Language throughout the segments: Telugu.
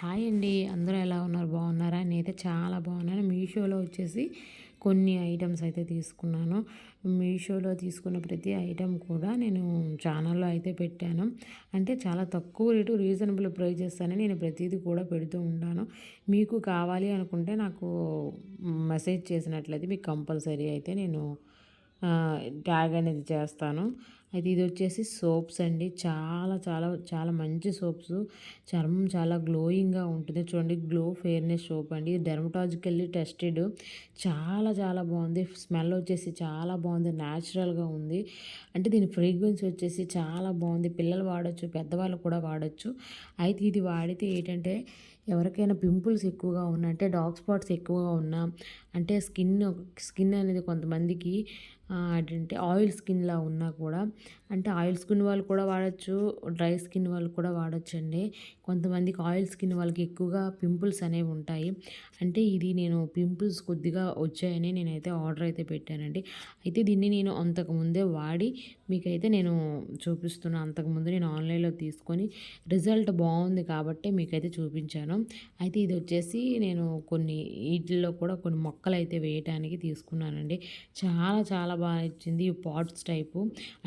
హాయ్ అండి. అందరూ ఎలా ఉన్నారు? బాగున్నారా? నేనైతే చాలా బాగున్నాను. మీషోలో వచ్చేసి కొన్ని ఐటమ్స్ అయితే తీసుకున్నాను. మీషోలో తీసుకున్న ప్రతి ఐటెం కూడా నేను ఛానల్లో అయితే పెట్టాను. అంటే చాలా తక్కువ రేటు రీజనబుల్ ప్రైజెస్ అని నేను ప్రతిదీ కూడా పెడుతూ ఉంటాను. మీకు కావాలి అనుకుంటే నాకు మెసేజ్ చేసినట్లయితే మీకు కంపల్సరీ అయితే నేను ట్యాగ్ అనేది చేస్తాను. అయితే ఇది వచ్చేసి సోప్స్ అండి. చాలా చాలా చాలా మంచి సోప్స్. చర్మం చాలా గ్లోయింగ్గా ఉంటుంది. చూడండి గ్లో ఫెయిర్నెస్ సోప్ అండి. Dermatologically tested. చాలా చాలా బాగుంది. స్మెల్ వచ్చేసి చాలా బాగుంది. న్యాచురల్గా ఉంది. అంటే దీని ఫ్రీక్వెన్సీ వచ్చేసి చాలా బాగుంది. పిల్లలు వాడచ్చు పెద్దవాళ్ళు కూడా వాడచ్చు. అయితే ఇది వాడితే ఏంటంటే ఎవరికైనా పింపుల్స్ ఎక్కువగా ఉన్నా అంటే డార్క్ స్పాట్స్ ఎక్కువగా ఉన్నా అంటే స్కిన్ స్కిన్ అనేది కొంతమందికి అంటే ఆయిల్ స్కిన్లా ఉన్నా కూడా అంటే ఆయిల్ స్కిన్ వాళ్ళు కూడా వాడచ్చు డ్రై స్కిన్ వాళ్ళు కూడా వాడచ్చు అండి కొంతమందికి ఆయిల్ స్కిన్ వాళ్ళకి ఎక్కువగా పింపుల్స్ అనేవి ఉంటాయి. అంటే ఇది నేను పింపుల్స్ కొద్దిగా వచ్చాయని నేనైతే ఆర్డర్ అయితే పెట్టానండి. అయితే దీన్ని నేను అంతకుముందే వాడి మీకైతే నేను చూపిస్తున్నాను అంతకుముందు నేను ఆన్లైన్లో తీసుకొని రిజల్ట్ బాగుంది కాబట్టి మీకైతే చూపించాను. అయితే ఇది వచ్చేసి నేను కొన్ని వీటిల్లో కూడా కొన్ని మొక్కలు అయితే వేయటానికి తీసుకున్నానండి. చాలా చాలా బాగా ఇచ్చింది ఈ పాట్స్ టైపు.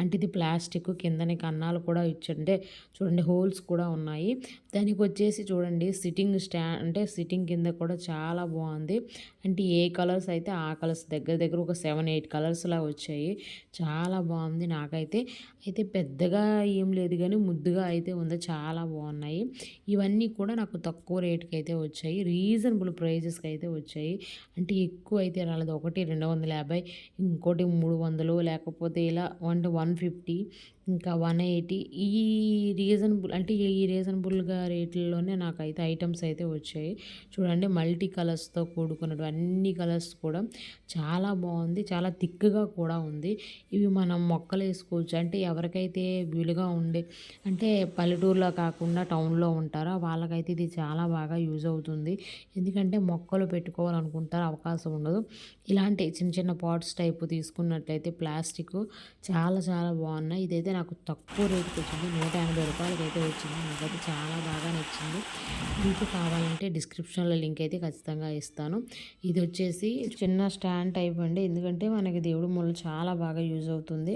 అంటే ఇది ప్లాస్టిక్ కిందని కన్నాలు కూడా ఇచ్చంటే చూడండి హోల్స్ కూడా ఉన్నాయి. దానికి వచ్చేసి చూడండి సిట్టింగ్ స్టాండ్ అంటే సిట్టింగ్ కింద కూడా చాలా బాగుంది. అంటే ఏ కలర్స్ అయితే ఆ కలర్స్ దగ్గర దగ్గర ఒక సెవెన్ ఎయిట్ కలర్స్లా వచ్చాయి. చాలా బాగుంది నాకైతే. అయితే పెద్దగా ఏం లేదు కానీ ముద్దుగా అయితే ఉంది. చాలా బాగున్నాయి. ఇవన్నీ కూడా నాకు తక్కువ రేటుకి అయితే వచ్చాయి. రీజనబుల్ ప్రైజెస్కి అయితే వచ్చాయి. అంటే ఎక్కువ అయితే రాలేదు. ఒకటి రెండు వందల యాభై ఇంకోటి మూడు వందలు లేకపోతే ఇలా వన్ వన్ ఫిఫ్టీ ఫిఫ్టీ ఇంకా వన్ ఎయిటీ ఈ రీజనబుల్ అంటే ఈ రీజనబుల్గా రేట్లలోనే నాకైతే ఐటమ్స్ అయితే వచ్చాయి. చూడండి మల్టీ కలర్స్తో కూడుకున్నట్టు అన్ని కలర్స్ కూడా చాలా బాగుంది చాలా థిక్గా కూడా ఉంది. ఇవి మనం మొక్కలు వేసుకోవచ్చు. అంటే ఎవరికైతే వీలుగా ఉండే అంటే పల్లెటూరులో కాకుండా టౌన్లో ఉంటారో వాళ్ళకైతే ఇది చాలా బాగా యూజ్ అవుతుంది. ఎందుకంటే మొక్కలు పెట్టుకోవాలనుకుంటారు అవకాశం ఉండదు. ఇలాంటి చిన్న చిన్న పాట్స్ టైపు తీసుకున్నట్లయితే ప్లాస్టిక్ చాలా చాలా బాగున్నాయి ఇదైతే నాకు తక్కువ రేటుకి వచ్చింది నూట ఎనభై రూపాయలకి అయితే వచ్చింది. నాకైతే చాలా బాగా నచ్చింది. మీకు కావాలంటే డిస్క్రిప్షన్లో లింక్ అయితే ఖచ్చితంగా ఇస్తాను. ఇది వచ్చేసి చిన్న స్టాండ్ టైప్ అండి. ఎందుకంటే మనకి దేవుడి మూల చాలా బాగా యూజ్ అవుతుంది.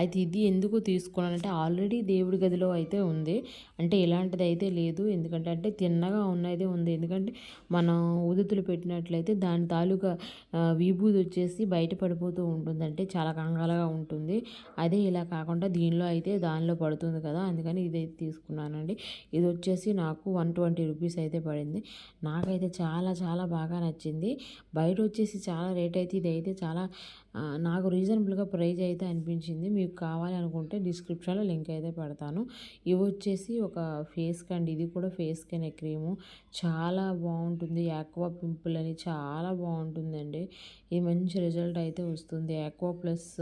అయితే ఇది ఎందుకు తీసుకోవాలంటే ఆల్రెడీ దేవుడి గదిలో అయితే ఉంది. అంటే ఇలాంటిది అయితే లేదు. ఎందుకంటే అంటే తిన్నగా ఉన్నది ఉంది. ఎందుకంటే మనం ఉదుతులు పెట్టినట్లయితే దాని తాలూకా విభూది వచ్చేసి బయట పడిపోతూ ఉంటుంది. అంటే చాలా కంగాలుగా ఉంటుంది. అదే ఇలా కాకుండా దీనిలో దీనిలో అయితే దానిలో పడుతుంది కదా. అందుకని ఇదైతే తీసుకున్నానండి. ఇది వచ్చేసి నాకు వన్ ట్వంటీ రూపీస్ అయితే పడింది. నాకైతే చాలా చాలా బాగా నచ్చింది. బయట వచ్చేసి చాలా రేట్ అయితే ఇది అయితే చాలా నాకు రీజనబుల్గా ప్రైజ్ అయితే అనిపించింది. మీకు కావాలి అనుకుంటే డిస్క్రిప్షన్లో లింక్ అయితే పెడతాను. ఇవి వచ్చేసి ఒక ఫేస్ కండి. ఇది కూడా ఫేస్ కనే క్రీము. చాలా బాగుంటుంది. యాక్వా పింపుల్ అని చాలా బాగుంటుందండి. ఇది మంచి రిజల్ట్ అయితే వస్తుంది. Aqua plus